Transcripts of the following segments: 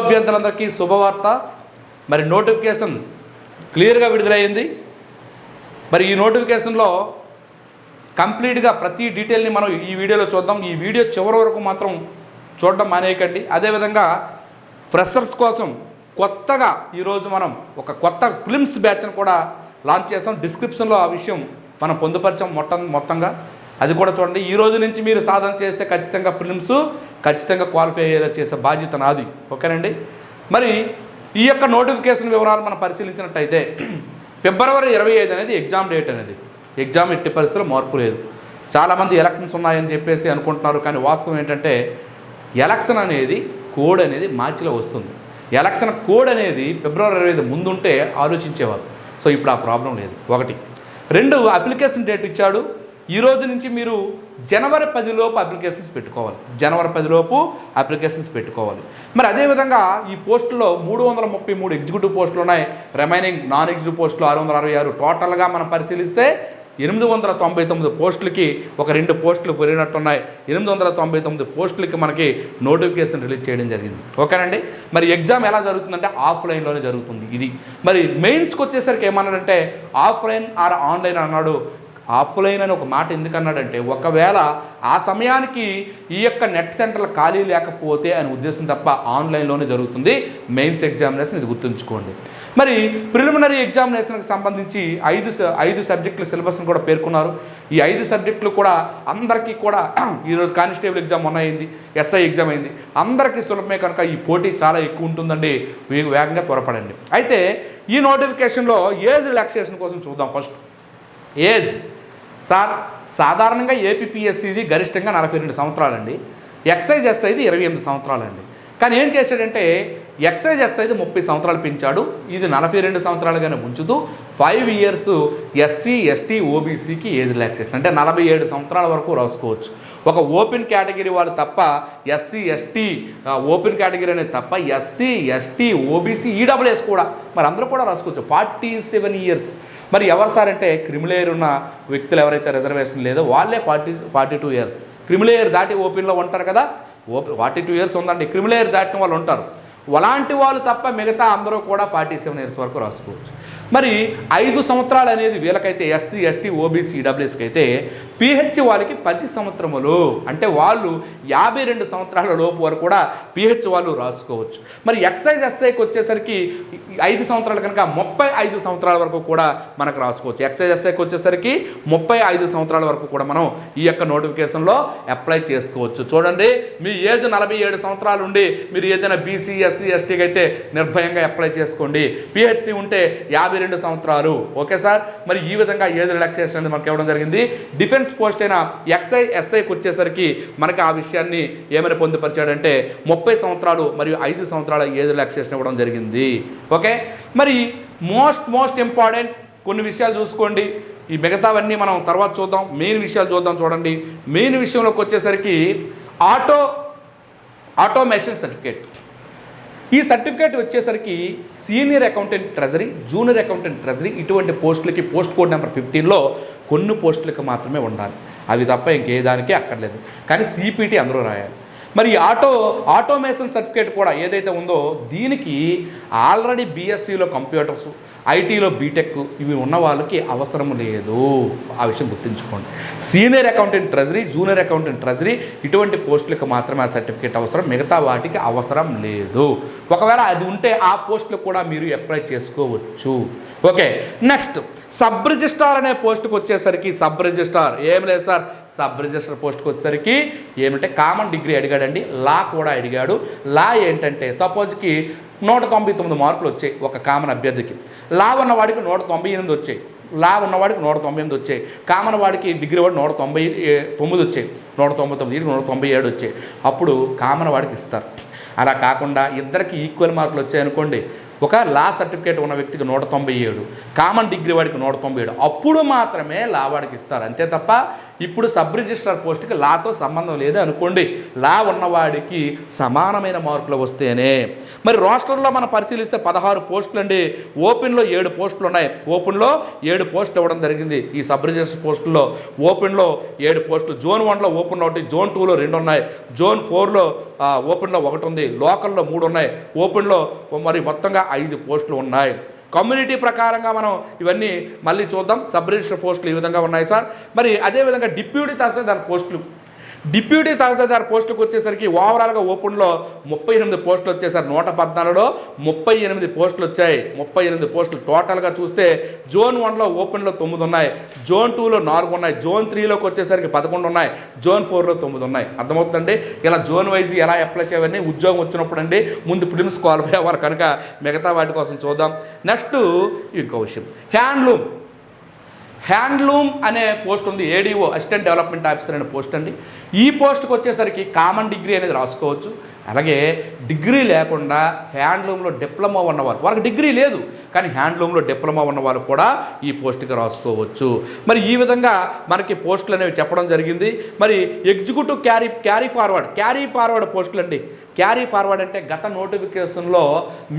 అభ్యర్థులందరికీ శుభవార్త. మరి నోటిఫికేషన్ క్లియర్గా విడుదలయ్యింది మరి ఈ నోటిఫికేషన్లో కంప్లీట్గా ప్రతి డీటెయిల్ని మనం ఈ వీడియోలో చూద్దాం. ఈ వీడియో చివరి వరకు మాత్రం చూడడం మానేయకండి. అదేవిధంగా ఫ్రెషర్స్ కోసం కొత్తగా ఈరోజు మనం ఒక కొత్త ఫిలిమ్స్ బ్యాచ్ను కూడా లాంచ్ చేసాం. డిస్క్రిప్షన్లో ఆ విషయం మనం పొందుపరిచాం మొత్తం మొత్తంగా. అది కూడా చూడండి. ఈ రోజు నుంచి మీరు సాధన చేస్తే ఖచ్చితంగా ఫిలిమ్స్ ఖచ్చితంగా క్వాలిఫై అయ్యేలా చేసే బాధ్యత నాది. ఓకేనండి? మరి ఈ యొక్క నోటిఫికేషన్ వివరాలు మనం పరిశీలించినట్టయితే ఫిబ్రవరి ఇరవై ఐదు అనేది ఎగ్జామ్ డేట్ అనేది. ఎగ్జామ్ ఎట్టి పరిస్థితుల్లో మార్పు లేదు. చాలామంది ఎలక్షన్స్ ఉన్నాయని చెప్పేసి అనుకుంటున్నారు కానీ వాస్తవం ఏంటంటే ఎలక్షన్ అనేది కోడ్ అనేది మార్చిలో వస్తుంది. ఎలక్షన్ కోడ్ అనేది ఫిబ్రవరి ఇరవై ఐదు ముందుంటే ఆలోచించేవారు సో ఇప్పుడు ఆ ప్రాబ్లం లేదు. ఒకటి. రెండు అప్లికేషన్ డేట్ ఇచ్చాడు. ఈ రోజు నుంచి మీరు జనవరి పదిలోపు అప్లికేషన్స్ పెట్టుకోవాలి. జనవరి పదిలోపు అప్లికేషన్స్ పెట్టుకోవాలి. మరి అదేవిధంగా ఈ పోస్టులో మూడు వందల ముప్పై మూడు ఎగ్జిక్యూటివ్ పోస్టులు ఉన్నాయి. రిమైనింగ్ నాన్ ఎగ్జిక్యూటివ్ పోస్టులు ఆరు వందల అరవై ఆరు. టోటల్గా మనం పరిశీలిస్తే ఎనిమిది వందల తొంభై తొమ్మిది పోస్టులకి ఒక రెండు పోస్టులు పెరిగినట్టున్నాయి ఎనిమిది వందల తొంభై తొమ్మిది పోస్టులకి మనకి నోటిఫికేషన్ రిలీజ్ చేయడం జరిగింది. ఓకేనండి? మరి ఎగ్జామ్ ఎలా జరుగుతుందంటే ఆఫ్లైన్లోనే జరుగుతుంది ఇది. మరి మెయిన్స్కి వచ్చేసరికి ఏమన్నాడంటే ఆఫ్లైన్ ఆర్ ఆన్లైన్ అన్నాడు. ఆఫ్లైన్ అని ఒక మాట ఎందుకన్నాడంటే ఒకవేళ ఆ సమయానికి ఈ యొక్క నెట్ సెంటర్లు ఖాళీ లేకపోతే అనే ఉద్దేశం తప్ప ఆన్లైన్లోనే జరుగుతుంది. మెయిన్స్ ఎగ్జామినేషన్ ఇది గుర్తుంచుకోండి. మరి ప్రిలిమినరీ ఎగ్జామినేషన్కి సంబంధించి ఐదు ఐదు సబ్జెక్టుల సిలబస్ని కూడా పేర్కొన్నారు. ఈ ఐదు సబ్జెక్టులు కూడా అందరికీ కూడా ఈరోజు కానిస్టేబుల్ ఎగ్జామ్ మొన్న అయింది ఎస్ఐ ఎగ్జామ్ అయింది. అందరికీ సులభమే కనుక ఈ పోటీ చాలా ఎక్కువ ఉంటుందండి. వేగంగా త్వరపడండి. అయితే ఈ నోటిఫికేషన్లో ఏజ్ రిలాక్సేషన్ కోసం చూద్దాం ఫస్ట్. ఏజ్. సార్ సాధారణంగా ఏపీపీఎస్సీది గరిష్టంగా నలభై రెండు సంవత్సరాలండి. ఎక్సైజ్ ఎస్ఐది ఇరవై ఎనిమిది సంవత్సరాలండి. కానీ ఏం చేశాడంటే ఎక్సైజ్ ఎస్ఐది ముప్పై సంవత్సరాలు పెంచాడు. ఇది నలభై రెండు సంవత్సరాలుగానే ఉంచుతూ ఫైవ్ ఇయర్స్ ఎస్సీ ఎస్టీ ఓబీసీకి ఏజ్ రిలాక్సేషన్ అంటే నలభై ఏడు సంవత్సరాల వరకు రాసుకోవచ్చు. ఒక ఓపెన్ కేటగిరీ వాళ్ళు తప్ప ఎస్సీ ఎస్టీ ఓపెన్ కేటగిరీ అనేది తప్ప ఎస్సీ ఎస్టీ ఓబీసీ ఈడబ్ల్యూఎస్ కూడా మరి అందరూ కూడా రాసుకోవచ్చు. ఫార్టీ సెవెన్ ఇయర్స్ మరి ఎవరు సార్ అంటే క్రిమిలేయర్ ఉన్న వ్యక్తులు ఎవరైతే రిజర్వేషన్ లేదో వాళ్ళే forty forty two years. Creamy layer దాటి ఓపెన్లో ఉంటారు కదా? ఓపెన్ ఫార్టీ టూ ఇయర్స్ ఉందండి. క్రిమిలేయర్ దాటిన వాళ్ళు ఉంటారు. అలాంటి వాళ్ళు తప్ప మిగతా అందరూ కూడా ఫార్టీ సెవెన్ ఇయర్స్ వరకు రాసుకోవచ్చు. మరి ఐదు సంవత్సరాలు అనేది వీళ్ళకైతే ఎస్సీ ఎస్టీ ఓబీసీ ఈడబ్ల్యూఎస్కి అయితే పిహెచ్ వాళ్ళకి పది సంవత్సరములు. అంటే వాళ్ళు యాభై రెండు సంవత్సరాల లోపు వరకు కూడా పిహెచ్ వాళ్ళు రాసుకోవచ్చు. మరి ఎక్సైజ్ ఎస్ఐకి వచ్చేసరికి ఐదు సంవత్సరాలు కనుక ముప్పై ఐదు సంవత్సరాల వరకు కూడా మనకు రాసుకోవచ్చు. ఎక్సైజ్ ఎస్ఐకి వచ్చేసరికి ముప్పై ఐదు సంవత్సరాల వరకు కూడా మనం ఈ యొక్క నోటిఫికేషన్లో అప్లై చేసుకోవచ్చు. చూడండి మీ ఏజ్ నలభై ఏడు సంవత్సరాలు ఉండి మీరు ఏదైనా బీసీ ఎస్సీ ఎస్టీకి అయితే నిర్భయంగా అప్లై చేసుకోండి. పిహెచ్సి ఉంటే యాభై రెండు సంవత్సరాలు. Okay sir? మరి ఈ విధంగా ఏజ్ రిలాక్సేషన్ అనేది మనకి ఇవ్వడం జరిగింది? డిఫెన్స్ పోస్ట్ అయిన ఎక్స్ఐ ఎస్ఐకి వచ్చేసరికి మనకి ఆ విషయాన్ని ఏమైనా పొందుపరిచాడంటే ముప్పై సంవత్సరాలు మరియు ఐదు సంవత్సరాల ఏజ్ రిలాక్సేషన్ ఇవ్వడం జరిగింది. ఓకే? మరి మోస్ట్ మోస్ట్ ఇంపార్టెంట్ కొన్ని విషయాలు చూసుకోండి. ఈ మిగతావన్నీ మనం తర్వాత చూద్దాం. మెయిన్ విషయాలు చూద్దాం చూడండి. మెయిన్ విషయంలోకి వచ్చేసరికి ఆటో ఆటోమేషన్ సర్టిఫికేట్ ఈ సర్టిఫికేట్ వచ్చేసరికి senior accountant treasury junior accountant treasury ఇటువంటి పోస్టులకి పోస్ట్ కోడ్ నెంబర్ ఫిఫ్టీన్లో కొన్ని పోస్టులకు మాత్రమే ఉండాలి. అవి తప్ప ఇంకే దానికే అక్కర్లేదు. కానీ సిపిటి అందరూ రాయాలి. మరి ఆటో ఆటోమేషన్ సర్టిఫికేట్ కూడా ఏదైతే ఉందో దీనికి ఆల్రెడీ బీఎస్సీలో కంప్యూటర్స్ ఐటీలో బీటెక్ ఇవి ఉన్న వాళ్ళకి అవసరం లేదు. ఆ విషయం గుర్తుంచుకోండి. Senior accountant treasury junior accountant treasury ఇటువంటి పోస్టులకు మాత్రమే ఆ సర్టిఫికేట్ అవసరం మిగతా వాటికి అవసరం లేదు. ఒకవేళ అది ఉంటే ఆ పోస్టులకు కూడా మీరు అప్లై చేసుకోవచ్చు. ఓకే నెక్స్ట్ సబ్ రిజిస్ట్రార్ అనే పోస్ట్కి వచ్చేసరికి సబ్ రిజిస్ట్రార్ ఏం లేదు సార్ సబ్ రిజిస్టర్ పోస్ట్కి వచ్చేసరికి ఏమంటే కామన్ డిగ్రీ అడిగాడండి. లా కూడా అడిగాడు. లా ఏంటంటే సపోజ్కి నూట తొంభై తొమ్మిది మార్కులు వచ్చాయి ఒక కామన్ అభ్యర్థికి. లా ఉన్నవాడికి నూట తొంభై ఎనిమిది వచ్చాయి. లా ఉన్నవాడికి నూట తొంభై ఎనిమిది వచ్చాయి. కామన్ వాడికి డిగ్రీ వాడు నూట తొంభై తొమ్మిది వచ్చాయి. నూట తొంభై తొమ్మిది నూట తొంభై ఏడు వచ్చాయి. అప్పుడు కామన్ వాడికి ఇస్తారు. అలా కాకుండా ఇద్దరికి ఈక్వల్ మార్కులు వచ్చాయనుకోండి. ఒక లా సర్టిఫికేట్ ఉన్న వ్యక్తికి నూట తొంభై ఏడు కామన్ డిగ్రీ వాడికి నూట తొంభై ఏడు. అప్పుడు మాత్రమే లా వాడికి ఇస్తారు. అంతే తప్ప ఇప్పుడు సబ్ రిజిస్ట్రార్ పోస్ట్కి లాతో సంబంధం లేదు అనుకోండి. లా ఉన్నవాడికి సమానమైన మార్కులు వస్తేనే. మరి రాష్ట్రంలో మనం పరిశీలిస్తే పదహారు పోస్టులు అండి ఓపెన్లో ఏడు పోస్టులు ఉన్నాయి ఓపెన్లో ఏడు పోస్టులు ఇవ్వడం జరిగింది ఈ సబ్ రిజిస్టర్ పోస్టుల్లో. ఓపెన్లో ఏడు పోస్టులు. జోన్ వన్లో ఓపెన్ ఒకటి జోన్ టూలో రెండు ఉన్నాయి. జోన్ ఫోర్లో ఓపెన్లో ఒకటి ఉంది. లోకల్లో మూడు ఉన్నాయి. ఓపెన్లో మరి మొత్తంగా ఐదు పోస్టులు ఉన్నాయి. కమ్యూనిటీ ప్రకారంగా మనం ఇవన్నీ మళ్ళీ చూద్దాం. సబ్ రిజిస్టర్ పోస్టులు ఈ విధంగా ఉన్నాయి సార్. మరి అదేవిధంగా డిప్యూటీ తహసీల్దార్ పోస్టులు డిప్యూటీ తహసీల్దార్ పోస్టులకు వచ్చేసరికి ఓవరాల్గా ఓపెన్లో ముప్పై ఎనిమిది పోస్టులు వచ్చేసారు నూట పద్నాలుగులో ముప్పై ఎనిమిది పోస్టులు వచ్చాయి. ముప్పై ఎనిమిది పోస్టులు టోటల్గా చూస్తే జోన్ వన్లో ఓపెన్లో తొమ్మిది ఉన్నాయి. జోన్ టూలో నాలుగు ఉన్నాయి. జోన్ త్రీలోకి వచ్చేసరికి పదకొండు ఉన్నాయి. జోన్ ఫోర్లో తొమ్మిది ఉన్నాయి. అర్థమవుతుందండి? ఇలా జోన్ వైజ్ ఎలా అప్లై చేయవని ఉద్యోగం వచ్చినప్పుడు అండి ముందు ప్రిలిమ్స్ క్వాలిఫై అవ్వాలి కనుక మిగతా వాటి కోసం చూద్దాం. నెక్స్ట్ ఇంకో విషయం. హ్యాండ్లూమ్. హ్యాండ్లూమ్ అనే పోస్ట్ ఉంది ఏడీఓ అసిస్టెంట్ డెవలప్మెంట్ ఆఫీసర్ అనే పోస్ట్ అండి. ఈ పోస్ట్కి వచ్చేసరికి కామన్ డిగ్రీ అనేది రాసుకోవచ్చు. అలాగే డిగ్రీ లేకుండా హ్యాండ్లూమ్లో డిప్లొమా ఉన్నవారు వారికి డిగ్రీ లేదు కానీ హ్యాండ్లూమ్లో డిప్లొమా ఉన్నవారు కూడా ఈ పోస్ట్కి రాసుకోవచ్చు. మరి ఈ విధంగా మనకి పోస్టులు అనేవి చెప్పడం జరిగింది. మరి executive carry carry forward carry forward పోస్టులు అండి క్యారీ ఫార్వర్డ్ అంటే గత నోటిఫికేషన్లో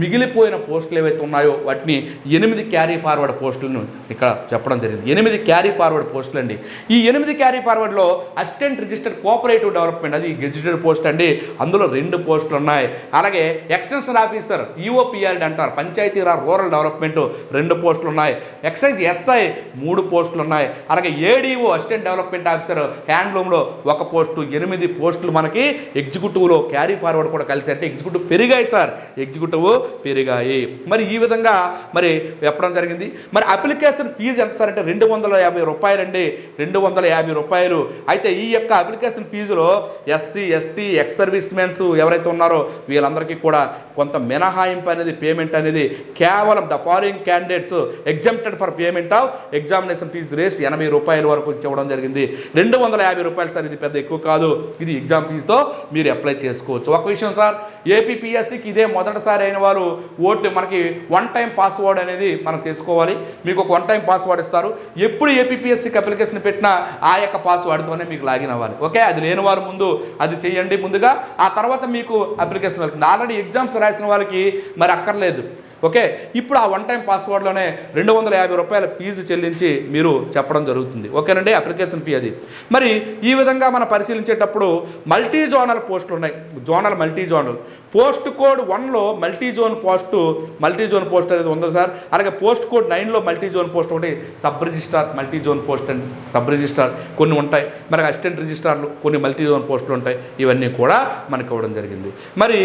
మిగిలిపోయిన పోస్టులు ఏవైతే ఉన్నాయో వాటిని ఎనిమిది క్యారీ ఫార్వర్డ్ పోస్టులను ఇక్కడ చెప్పడం జరిగింది. ఎనిమిది క్యారీ ఫార్వర్డ్ పోస్టులు అండి ఈ ఎనిమిది క్యారీ ఫార్వర్డ్లో అసిస్టెంట్ రిజిస్టర్ కోఆపరేటివ్ డెవలప్మెంట్ అది గెజిటెడ్ పోస్ట్ అండి. అందులో రెండు రెండు పోస్టులు ఉన్నాయి. అలాగే ఎక్స్టెన్షన్ ఆఫీసర్ ఈఓపిఆర్డి అంటారు. పంచాయతీరాజ్ రూరల్ డెవలప్మెంట్ రెండు పోస్టులు ఉన్నాయి. ఎక్సైజ్ ఎస్ఐ మూడు పోస్టులు ఉన్నాయి. అలాగే ఏడీఓ అసిస్టెంట్ డెవలప్మెంట్ ఆఫీసర్ హ్యాండ్లూమ్లో ఒక పోస్టు ఎనిమిది పోస్టులు మనకి ఎగ్జిక్యూటివ్లో క్యారీ ఫార్వర్డ్ కూడా కలిసి అంటే ఎగ్జిక్యూటివ్ పెరిగాయి సార్. ఎగ్జిక్యూటివ్ పెరిగాయి. మరి ఈ విధంగా మరి చెప్పడం జరిగింది. మరి అప్లికేషన్ ఫీజు ఎంత సార్ అంటే రెండు వందల యాభై రూపాయలండి రెండు వందల యాభై రూపాయలు. అయితే ఈ యొక్క application ఫీజులో SC ST ex service men's ఎవరైతే ఉన్నారో వీళ్ళందరికీ కూడా కొంత మినహాయింపు అనేది పేమెంట్ అనేది కేవలం the following candidates exempted for payment of examination fee race ఎనభై రూపాయల వరకు ఇవ్వడం జరిగింది. రెండు వందల యాభై రూపాయలు సార్ ఇది పెద్ద ఎక్కువ కాదు. ఇది ఎగ్జామ్ ఫీజుతో మీరు అప్లై చేసుకోవచ్చు. ఒక విషయం సార్ ఏపీపీఎస్సికి ఇదే మొదటిసారి అయిన వారు ఓట్లు మనకి వన్ టైం పాస్వర్డ్ అనేది మనం తీసుకోవాలి మీకు ఒక వన్ టైం పాస్వర్డ్ ఇస్తారు. ఎప్పుడు ఏపీపీఎస్సికి అప్లికేషన్ పెట్టినా ఆ యొక్క పాస్వర్డ్తోనే మీకు లాగిన్ అవ్వాలి. ఓకే? అది లేని వారు ముందు అది చేయండి ముందుగా. ఆ తర్వాత మీకు అప్లికేషన్ వెళ్తుంది. ఆల్రెడీ ఎగ్జామ్స్ రాసిన వాళ్ళకి మరి అక్కర్లేదు. ఓకే ఇప్పుడు ఆ వన్ టైం పాస్వర్డ్లోనే రెండు వందల యాభై రూపాయల ఫీజు చెల్లించి మీరు చెప్పడం జరుగుతుంది. ఓకేనండి? అప్లికేషన్ ఫీ అది. మరి ఈ విధంగా మనం పరిశీలించేటప్పుడు మల్టీ జోనల్ పోస్టులు ఉన్నాయి. Zonal multi zonal post code వన్లో multi zone post multi zone post అనేది ఉంది సార్? అలాగే పోస్ట్ కోడ్ నైన్లో మల్టీ జోన్ పోస్ట్ ఒకటి sub registrar multi zone post and sub registrar కొన్ని ఉంటాయి. మరి అసిస్టెంట్ రిజిస్టార్లు కొన్ని మల్టీ జోన్ పోస్టులు ఉంటాయి. ఇవన్నీ కూడా మనకి ఇవ్వడం జరిగింది. మరి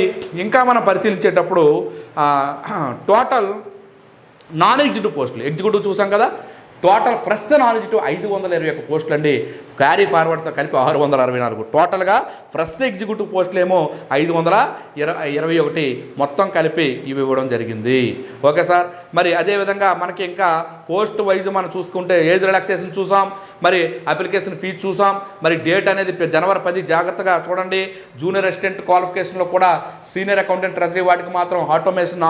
ఇంకా మనం పరిశీలించేటప్పుడు టోటల్ నాన్ ఎగ్జిక్యూటివ్ పోస్టులు. ఎగ్జిక్యూటివ్ చూసాం కదా టోటల్ ఫ్రెష్ నాన్ ఎగ్జిక్యూటివ్ ఐదు వందల ఇరవై ఒక్క పోస్టులు అండి క్యారీ ఫార్వర్డ్తో కలిపి ఆరు వందల అరవై నాలుగు. టోటల్గా ఫ్రెష్ ఎగ్జిక్యూటివ్ పోస్టులు ఏమో ఐదు వందల ఇరవై ఇరవై ఒకటి మొత్తం కలిపి ఇవి ఇవ్వడం జరిగింది. Okay sir? మరి అదేవిధంగా మనకి ఇంకా పోస్ట్ వైజ్ మనం చూసుకుంటే ఏజ్ రిలాక్సేషన్ చూసాం మరి అప్లికేషన్ ఫీజు చూసాం మరి డేట్ అనేది జనవరి పది జాగ్రత్తగా చూడండి. జూనియర్ అసిస్టెంట్ క్వాలిఫికేషన్లో కూడా సీనియర్ అకౌంటెంట్ ట్రెజరీ వాటికి మాత్రం ఆటోమేషన్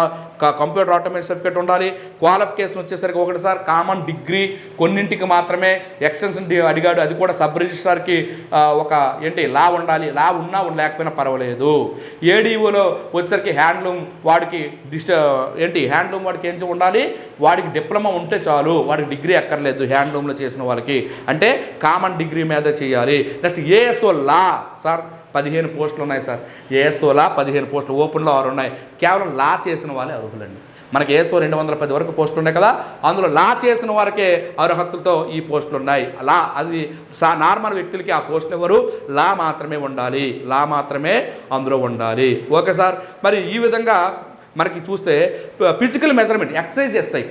కంప్యూటర్ ఆటోమేషన్ సర్టిఫికేట్ ఉండాలి. క్వాలిఫికేషన్ వచ్చేసరికి ఒకటి సార్ కామన్ డిగ్రీ కొన్నింటికి మాత్రమే ఎక్స్టెన్షన్ అడిగాడు. అది కూడా సబ్ రిజిస్ట్రార్కి ఒక ఏంటి లా ఉండాలి. లా ఉన్నా లేకపోయినా పర్వాలేదు. ఏడీఓలో వచ్చేసరికి హ్యాండ్లూమ్ వాడికి డిస్ట ఏంటి హ్యాండ్లూమ్ వాడికి ఏం ఉండాలి? వాడికి డిప్లొమా ఉంటే చాలు వాడికి డిగ్రీ అక్కర్లేదు హ్యాండ్లూమ్లో చేసిన వాళ్ళకి. అంటే కామన్ డిగ్రీ మీద చేయాలి. నెక్స్ట్ ఏఎస్ఓ లా సార్ పదిహేను పోస్టులు ఉన్నాయి సార్ ఏఎస్ఓ లా పదిహేను పోస్టులు ఓపెన్లో ఆరు ఉన్నాయి కేవలం లా చేసిన వాళ్ళే అర్హులండి. మనకి ఏసో రెండు వందల పది వరకు పోస్టులు ఉన్నాయి కదా? అందులో లా చేసిన వారికే అర్హతలతో ఈ పోస్టులు ఉన్నాయి. లా అది సా నార్మల్ వ్యక్తులకి ఆ పోస్టులు ఎవరు? లా మాత్రమే ఉండాలి. లా మాత్రమే అందులో ఉండాలి. Okay sir? మరి ఈ విధంగా మనకి చూస్తే physical measurement excise SI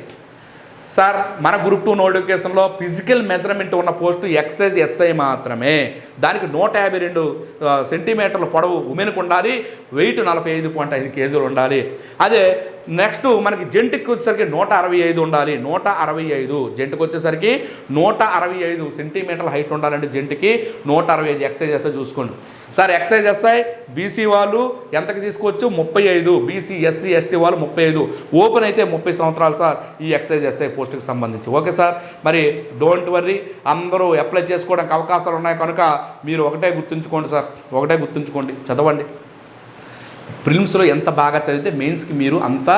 sir మన గ్రూప్ టూ నోటిఫికేషన్లో ఫిజికల్ మెజర్మెంట్ ఉన్న పోస్టు ఎక్సైజ్ ఎస్ఐ మాత్రమే. దానికి నూట యాభై రెండు సెంటీమీటర్ల పొడవు ఉమెన్కి ఉండాలి. వెయిట్ నలభై ఐదు పాయింట్ ఐదు కేజీలు ఉండాలి. అదే నెక్స్ట్ మనకి జెంట్కి వచ్చేసరికి నూట అరవై ఐదు ఉండాలి. నూట అరవై ఐదు. జంటికి వచ్చేసరికి నూట అరవై ఐదు సెంటీమీటర్ల హైట్ ఉండాలంటే జెంట్కి. నూట అరవై ఐదు ఎక్సైజ్ ఎస్ఐ చూసుకోండి. సార్ ఎక్సైజ్ ఎస్ఐ బీసీ వాళ్ళు ఎంతకి తీసుకోవచ్చు? ముప్పై ఐదు. బీసీ ఎస్సీ ఎస్టీ వాళ్ళు ముప్పై ఐదు. ఓపెన్ అయితే ముప్పై సంవత్సరాలు సార్ ఈ ఎక్సైజ్ ఎస్ఐ పోస్ట్కి సంబంధించి. Okay sir? మరి డోంట్ వర్రీ అందరూ అప్లై చేసుకోవడానికి అవకాశాలు ఉన్నాయి. కనుక మీరు ఒకటే గుర్తుంచుకోండి సార్. ఒకటే గుర్తుంచుకోండి. చదవండి. ప్రిలిమ్స్లో ఎంత బాగా చదివితే మెయిన్స్కి మీరు అంత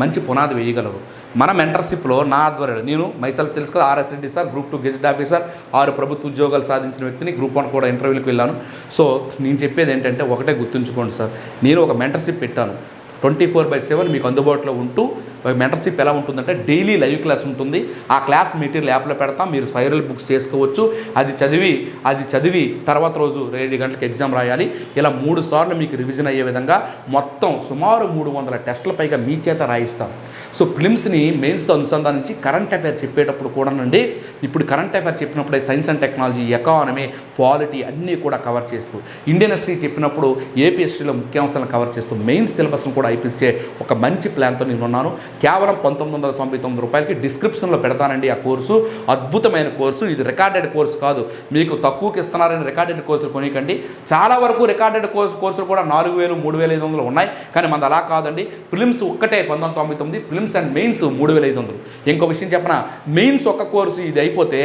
మంచి పునాది వేయగలరు. మన మెంటర్షిప్లో నా ఆధ్వర్యంలో నేను మైసెల్ఫ్ తెలుసు కదా RS Reddy sir group two gazette officer ఆరు ప్రభుత్వ ఉద్యోగాలు సాధించిన వ్యక్తిని గ్రూప్ వన్ కూడా ఇంటర్వ్యూకి వెళ్ళాను. సో నేను చెప్పేది ఏంటంటే ఒకటే గుర్తుంచుకోండి సార్. నేను ఒక మెంటర్షిప్ పెట్టాను. ట్వంటీ ఫోర్ బై సెవెన్ మీకు అందుబాటులో ఉంటూ మెంటర్షిప్ ఎలా ఉంటుందంటే డైలీ లైవ్ క్లాస్ ఉంటుంది. ఆ క్లాస్ మెటీరియల్ యాప్లో పెడతాం. మీరు స్పైరల్ బుక్స్ చేసుకోవచ్చు. అది చదివి అది చదివి తర్వాత రోజు రెండు గంటలకు ఎగ్జామ్ రాయాలి. ఇలా మూడు సార్లు మీకు రివిజన్ అయ్యే విధంగా మొత్తం సుమారు మూడు వందల టెస్టుల పైగా మీ చేత రాయిస్తాం. సో ఫిలిమ్స్ని మెయిన్స్తో అనుసంధానించి కరెంట్ అఫైర్ చెప్పేటప్పుడు కూడానండి ఇప్పుడు current affair చెప్పినప్పుడే science and technology economy polity అన్నీ కూడా కవర్ చేస్తూ ఇండియన్ హిస్టరీ చెప్పినప్పుడు ఏపీ హిస్టరీలో ముఖ్యాంశాలను కవర్ చేస్తూ మెయిన్ సిలబస్ను కూడా అయిపించే ఒక మంచి ప్లాన్తో నేను ఉన్నాను. కేవలం పంతొమ్మిది వందల తొంభై తొమ్మిది రూపాయలకి డిస్క్రిప్షన్లో పెడతానండి ఆ కోర్సు. అద్భుతమైన కోర్సు. ఇది రికార్డెడ్ కోర్సు కాదు. మీకు తక్కువకి ఇస్తున్నారని రికార్డెడ్ కోర్సులు కొనికండి చాలా వరకు రికార్డెడ్ కోర్సు కోర్సులు కూడా నాలుగు వేలు మూడు వేల ఐదు వందలు ఉన్నాయి. కానీ మనది అలా కాదండి. ఫిలిమ్స్ ఒక్కటే పంతొమ్మిది వందల తొంభై తొమ్మిది ఫిలిమ్స్ అండ్ మెయిన్స్ మూడు వేల ఐదు వందలు. ఇంకో విషయం చెప్పిన? మెయిన్స్ ఒక్క కోర్సు ఇది అయిపోతే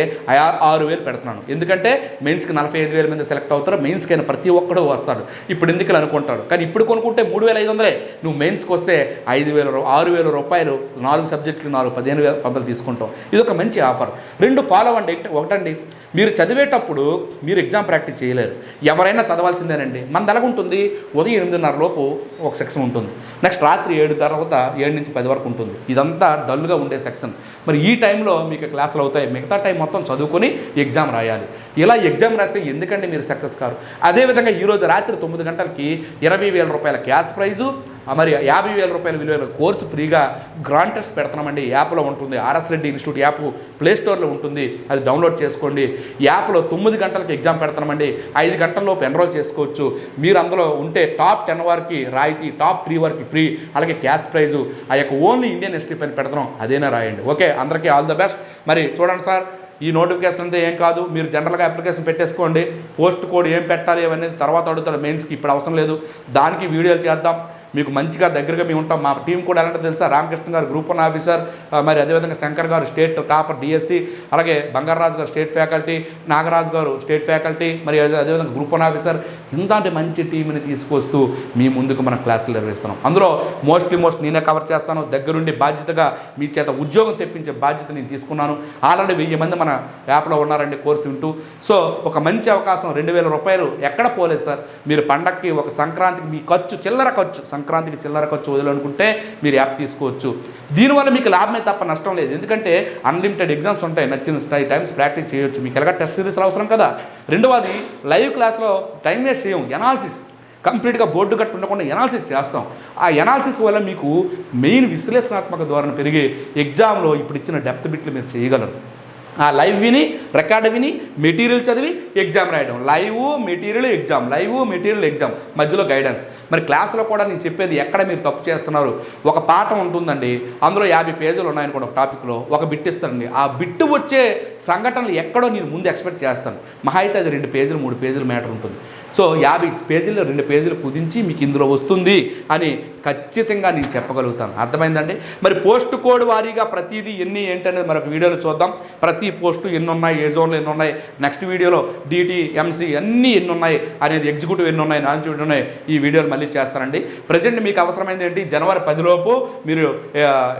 ఆరు వేలు పెడుతున్నాను. ఎందుకంటే మెయిన్స్కి నలభై ఐదు వేల మంది సెలెక్ట్ అవుతారు. మెయిన్స్కి అయినా ప్రతి ఒక్కడు వస్తాడు ఇప్పుడు ఎందుకు అనుకుంటారు? కానీ ఇప్పుడు కొనుక్కుంటే మూడు వేల ఐదు వందలే. నువ్వు మెయిన్స్కి వస్తే ఐదు వేల ఆరు వేల రూపాయలు రూపాయలు నాలుగు సబ్జెక్టులు నాలుగు పదిహేను వేల వందలు తీసుకుంటాం. ఇది ఒక మంచి ఆఫర్. రెండు ఫాలో అండి ఒకటండి. మీరు చదివేటప్పుడు మీరు ఎగ్జామ్ ప్రాక్టీస్ చేయలేరు. ఎవరైనా చదవాల్సిందేనండి. మనది ఎలాగుంటుంది ఉదయం ఎనిమిదిన్నర లోపు ఒక సెక్షన్ ఉంటుంది. నెక్స్ట్ రాత్రి ఏడు తర్వాత ఏడు నుంచి పది వరకు ఉంటుంది. ఇదంతా డల్గా ఉండే సెక్షన్ మరి ఈ టైంలో మీకు క్లాసులు అవుతాయి. మిగతా టైం మొత్తం చదువుకొని ఎగ్జామ్ రాయాలి. ఇలా ఎగ్జామ్ రాస్తే ఎందుకంటే మీరు సక్సెస్ కారు? అదేవిధంగా ఈరోజు రాత్రి తొమ్మిది గంటలకి ఇరవై వేల రూపాయల క్యాష్ ప్రైజు మరి యాభై వేల రూపాయల విలువైన కోర్సు ఫ్రీగా గ్రాండ్ టెస్ట్ పెడుతున్నామండి. యాప్లో ఉంటుంది. RS Reddy institute app play స్టోర్లో ఉంటుంది. అది డౌన్లోడ్ చేసుకోండి. యాప్లో తొమ్మిది గంటలకు ఎగ్జామ్ పెడుతున్నామండి. ఐదు గంటల్లోపు ఎన్రోల్ చేసుకోవచ్చు. మీరు అందులో ఉంటే టాప్ టెన్ వరకు రాయితీ టాప్ త్రీ వరకు ఫ్రీ అలాగే క్యాష్ ప్రైజు. ఆ యొక్క ఓన్లీ ఇండియన్ హిస్టరీ పైన పెడుతున్నాం. అదేనా రాయండి. ఓకే అందరికీ ఆల్ ద బెస్ట్. మరి చూడండి సార్ ఈ నోటిఫికేషన్ అంతా ఏం కాదు. మీరు జనరల్గా అప్లికేషన్ పెట్టేసుకోండి. పోస్ట్ కోడ్ ఏం పెట్టాలి అవన్నీ తర్వాత అడుగుతాడు మెయిన్స్కి. ఇప్పుడు అవసరం లేదు. దానికి వీడియోలు చేద్దాం. మీకు మంచిగా దగ్గరగా మేము ఉంటాం. మా టీం కూడా ఎలాంటి తెలుసా? రామకృష్ణ గారు గ్రూప్ వన్ ఆఫీసర్ మరి అదేవిధంగా శంకర్ గారు స్టేట్ టాపర్ డిఎస్సి అలాగే బంగారాజు గారు స్టేట్ ఫ్యాకల్టీ నాగరాజు గారు స్టేట్ ఫ్యాకల్టీ మరి అదే అదేవిధంగా గ్రూప్ వన్ ఆఫీసర్ ఇంతటి మంచి టీంని తీసుకొస్తూ మీ ముందుకు మనం క్లాసులు నిర్వహిస్తున్నాం. అందులో మోస్ట్లీ మోస్ట్ నేనే కవర్ చేస్తాను. దగ్గరుండి బాధ్యతగా మీ చేత ఉద్యోగం తెప్పించే బాధ్యత నేను తీసుకున్నాను. ఆల్రెడీ వెయ్యి మంది మన యాప్లో ఉన్నారండి కోర్సు వింటూ. సో ఒక మంచి అవకాశం రెండు వేల రూపాయలు ఎక్కడ పోలేదు సార్. మీరు పండక్కి ఒక సంక్రాంతికి మీ ఖర్చు చిల్లర ఖర్చు సంక్రాంతికి చిల్లర ఖర్చు వదలనుకుంటే మీరు యాప్ తీసుకోవచ్చు. దీనివల్ల మీకు లాభమే తప్ప నష్టం లేదు. ఎందుకంటే అన్లిమిటెడ్ ఎగ్జామ్స్ ఉంటాయి. నచ్చిన స్టై టైమ్స్ ప్రాక్టీస్ చేయొచ్చు. మీకు ఎలాగ టెస్ట్ సిరీస్లు అవసరం కదా? రెండవది లైవ్ క్లాస్లో టైం వేస్ట్ చేయం ఎనాలిసిస్ కంప్లీట్గా బోర్డు కట్టు ఉండకుండా ఎనాలిసిస్ చేస్తాం. ఆ ఎనాలిసిస్ వల్ల మీకు మెయిన్ విశ్లేషణాత్మక ధోరణి పెరిగి ఎగ్జామ్లో ఇప్పుడు ఇచ్చిన డెప్త్ బిట్లు మీరు చేయగలరు. ఆ లైవ్ విని రికార్డ్ విని మెటీరియల్ చదివి ఎగ్జామ్ రాయడం. Live material exam live material exam మధ్యలో గైడెన్స్ మరి క్లాస్లో కూడా నేను చెప్పేది ఎక్కడ మీరు తప్పు చేస్తున్నారు? ఒక పాఠం ఉంటుందండి. అందులో యాభై పేజీలు ఉన్నాయనుకోండి ఒక టాపిక్లో. ఒక బిట్ ఇస్తానండి ఆ బిట్టు వచ్చే సంఘటనలు ఎక్కడో నేను ముందు ఎక్స్పెక్ట్ చేస్తాను. మహా అయితే అది రెండు పేజీలు మూడు పేజీలు మ్యాటర్ ఉంటుంది. సో యాభై పేజీలు రెండు పేజీలు కుదించి మీకు ఇందులో వస్తుంది అని ఖచ్చితంగా నేను చెప్పగలుగుతాను. అర్థమైందండి? మరి పోస్ట్ కోడ్ వారీగా ప్రతిదీ ఎన్ని ఏంటనేది మరొక వీడియోలో చూద్దాం. ప్రతి పోస్టు ఎన్ని ఉన్నాయి ఏ జోన్లో ఎన్ని ఉన్నాయి నెక్స్ట్ వీడియోలో డీటీ ఎంసీ అన్నీ ఎన్ని ఉన్నాయి అనేది ఎగ్జిక్యూటివ్ ఎన్ని ఉన్నాయి నాన్ ఎన్ని ఉన్నాయి ఈ వీడియోలు మళ్ళీ చేస్తానండి. ప్రజెంట్ మీకు అవసరమైంది ఏంటి? జనవరి పదిలోపు మీరు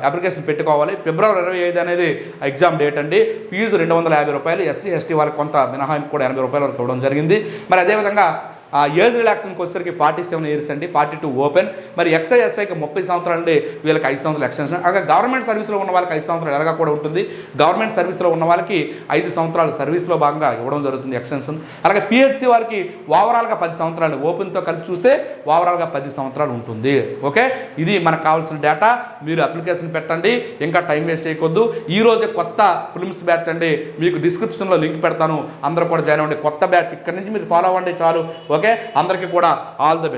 అప్లికేషన్ పెట్టుకోవాలి. ఫిబ్రవరి ఇరవై ఐదు అనేది ఎగ్జామ్ డేట్ అండి. ఫీజు రెండు వందల యాభై రూపాయలు ఎస్సీ ఎస్టీ వాళ్ళకి కొంత మినహాయింపు కూడా ఎనభై రూపాయల వరకు ఇవ్వడం జరిగింది. మరి అదేవిధంగా ఏజ్ రిలాక్సన్కి వచ్చేసరికి ఫార్టీ సెవెన్ ఇయర్స్ అండి ఫార్టీ టూ ఓపెన్ మరి ఎక్స్ఐ ఎస్ఐకి ముప్పై సంవత్సరాలు అండి. వీళ్ళకి ఐదు సంవత్సరాలు ఎక్స్టెన్షన్ అలాగే గవర్నమెంట్ సర్వీస్లో ఉన్న వాళ్ళకి ఐదు సంవత్సరాలు ఎలాగా కూడా ఉంటుంది. గవర్నమెంట్ సర్వీస్లో ఉన్న వాళ్ళకి ఐదు సంవత్సరాలు సర్వీస్లో భాగంగా ఇవ్వడం జరుగుతుంది ఎక్స్టెన్షన్ అలాగే పిహెచ్సి వారికి ఓవరాల్గా పది సంవత్సరాలు. ఓపెన్తో కలిపి చూస్తే ఓవరాల్గా పది సంవత్సరాలు ఉంటుంది. ఓకే ఇది మనకు కావాల్సిన డేటా మీరు అప్లికేషన్ పెట్టండి. ఇంకా టైం వేస్ట్ చేయకొద్దు ఈ కొత్త ఫిల్మ్స్ బ్యాచ్ అండి. మీకు డిస్క్రిప్షన్లో లింక్ పెడతాను. అందరూ కూడా జాయిన్ అవ్వండి. కొత్త బ్యాచ్ ఇక్కడ నుంచి మీరు ఫాలో అవ్వండి చాలు. ఓకే? అందరికీ కూడా ఆల్ ది బెస్ట్.